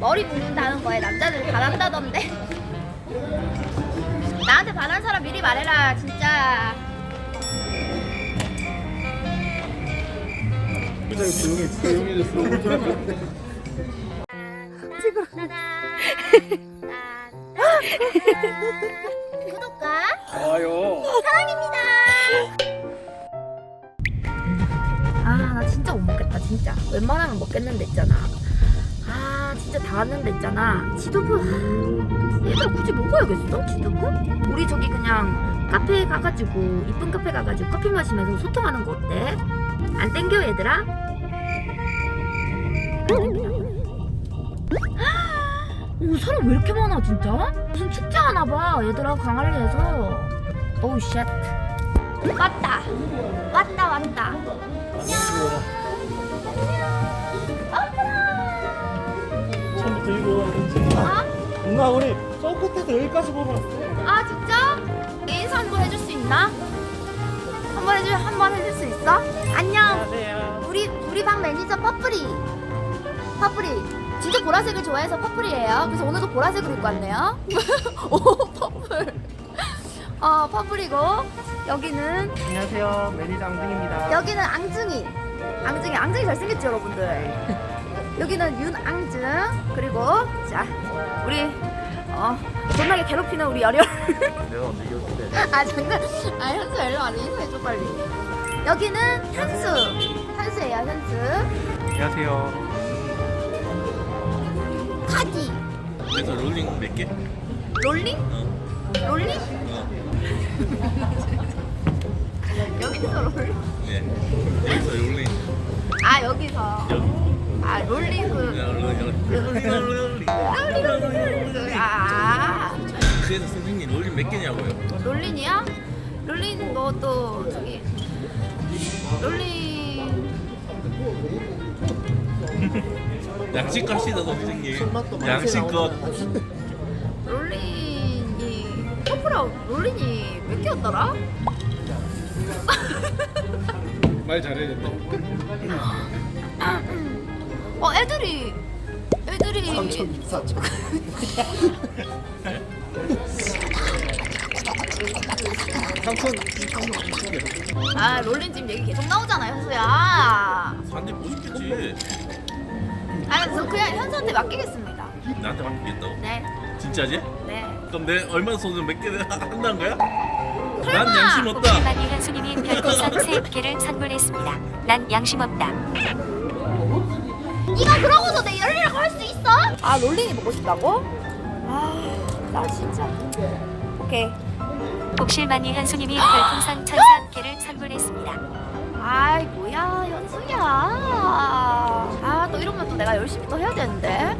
머리 묶는다는 거에 남자들 반한다던데. 나한테 반한 사람 미리 말해라 진짜. 조용해졌어. 구독과 좋아요. 사랑입니다. 아, 나 진짜 못 먹겠다, 진짜. 웬만하면 먹겠는데 있잖아. 다 왔는데 있잖아. 지도부. 하, 얘들아, 굳이 먹어야겠어? 지도부? 우리 저기 그냥 카페에 가가지고, 이쁜 카페 가가지고 커피 마시면서 소통하는 거 어때? 안 땡겨, 얘들아? 오, 사람 왜 이렇게 많아, 진짜? 무슨 축제 하나 봐, 얘들아, 광안리에서. 오우, 쉣. 왔다. 왔다, 왔다. 처음 누나 우리 저 끝에서 여기까지 왔어. 아, 진짜? 인사 한 번 해줄 수 있나? 한 번 해줄, 한번 해줄 수 있어? 안녕. 안녕하세요. 우리, 우리 방 매니저 퍼플이. 퍼플이. 진짜 보라색을 좋아해서 퍼플이에요. 그래서 오늘도 보라색으로 입고 왔네요. 오, 퍼플. 어, 퍼플이고. 여기는 안녕하세요. 매니저 앙등입니다. 여기는 앙증이. 앙증이. 앙증이 잘생겼죠, 여러분들? 여기는 윤앙증. 그리고, 자, 우리, 어, 존나게 괴롭히는 우리 열혈. 내가 언제 이겼대? 아, 장난. 아, 현수 일로 와서 인사해줘, 빨리. 여기는 현수. 현수예요, 현수. 안녕하세요. 카기. 그래서 롤링 몇 개? 롤링? 어. 롤링? 어. 여기서 롤링. 네. 여기서 롤링. 아, 여기서. 여기. 아, 롤링 그. 롤링 롤링 롤링 롤링. 아. 그래서 선생님 롤링 몇 개냐고요? 롤린이야? 롤린 뭐 또 저기 롤린 양식값이다 선생님. 양식값. 롤린이 커플아 롤린이 몇 개였더라? 말 잘해야겠다. 어 애들이 애들이 4천. 삼천. 아 롤린 지금 얘기 계속 나오잖아 현수야 사람들이 못 시켰지. 아 그래서 그냥 현수한테 맡기겠습니다 나한테 맡기겠다고? 네 진짜지? 네. 그럼 내 얼마 손을 몇개 한다는 거야? 설마. 난 양심 없다. 혹시만이 현수님이 별풍선 3개를 선물했습니다. 난 양심 없다. 네가 그러고서 내 열리라고 할 수 있어? 아 롤린이 보고 싶다고? 아 나 진짜 오케이 복실만이 현수님이 별풍선 1003개를 선물했습니다. 아이 뭐야 현수야 아또 이러면 또 내가 열심히 또 해야 되는데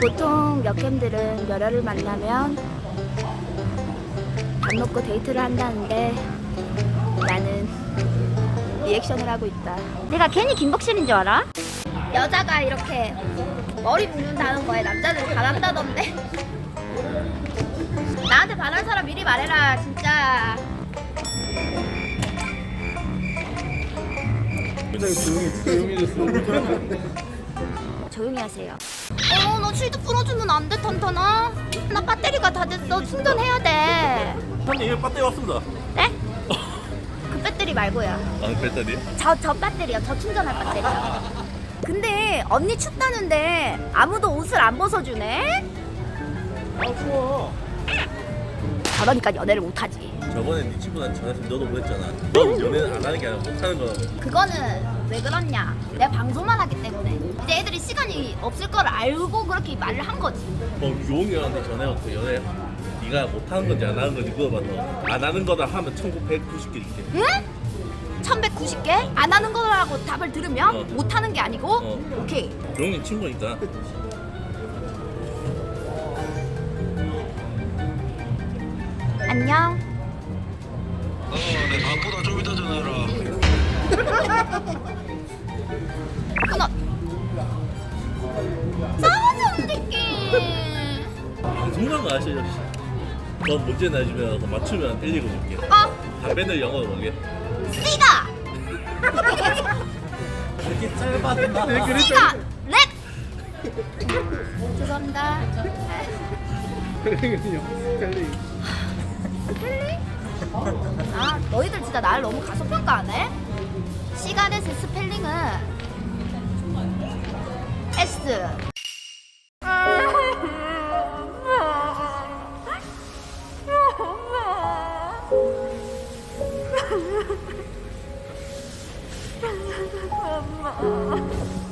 보통 역캠들은 여자를 만나면 밥 먹고 데이트를 한다는데 나는 리액션을 하고 있다. 내가 괜히 김복실인 줄 알아? 여자가 이렇게 머리 묶는다는 거에 남자들 반한다던데. 나한테 반한 사람 미리 말해라, 진짜. 굉장히 조용해 조용해졌어. 조용히 하세요. 어, 너 쉴드 풀어주면 안 돼, 턴턴아? 나 배터리가 다 됐어. 충전해야 돼. 형님 이거 배터리 왔습니다. 네? 그 배터리 말고요. 아 배터리? 저, 저 배터리요. 저 충전할 배터리요. 근데 언니 춥다는데 아무도 옷을 안 벗어주네? 아 추워. 저러니까 연애를 못하지. 저번에 네 친구한테 전화했으면 너도 그랬잖아. 넌 연애는 안 하는 게 아니라 못하는 거라고. 그거는 왜 그러냐? 내가 방송만 하기 때문에 이제 애들이 시간이 없을 걸 알고 그렇게 말을 한 거지. 어, 유홍이한테 전화해갖고 연애 네가 못하는 건지 안 하는 건지 물어봐서 안 하는 거다 하면 1990개 있게 응? 1190개? 안 하는 거라고 답을 들으면 어. 못하는 게 아니고? 어. 오케이. 유홍이 친구니까 안녕. 네, 어내 밥보다 좀 이따 전화해라 끊어. 싸우는 느낌. 방송난 거 아시죠? 넌 문제 내주면 맞추면 1, 2고 줄게 어, 담배는 영어로 먹게 씨가, 이렇게 짧아진다. 씨가, 그렇죠. 렉. 죄송합니다. 스펠링. 아, 너희들 진짜 나를 너무 가소평가하네? 시가렛의 스펠링은 S. 엄마.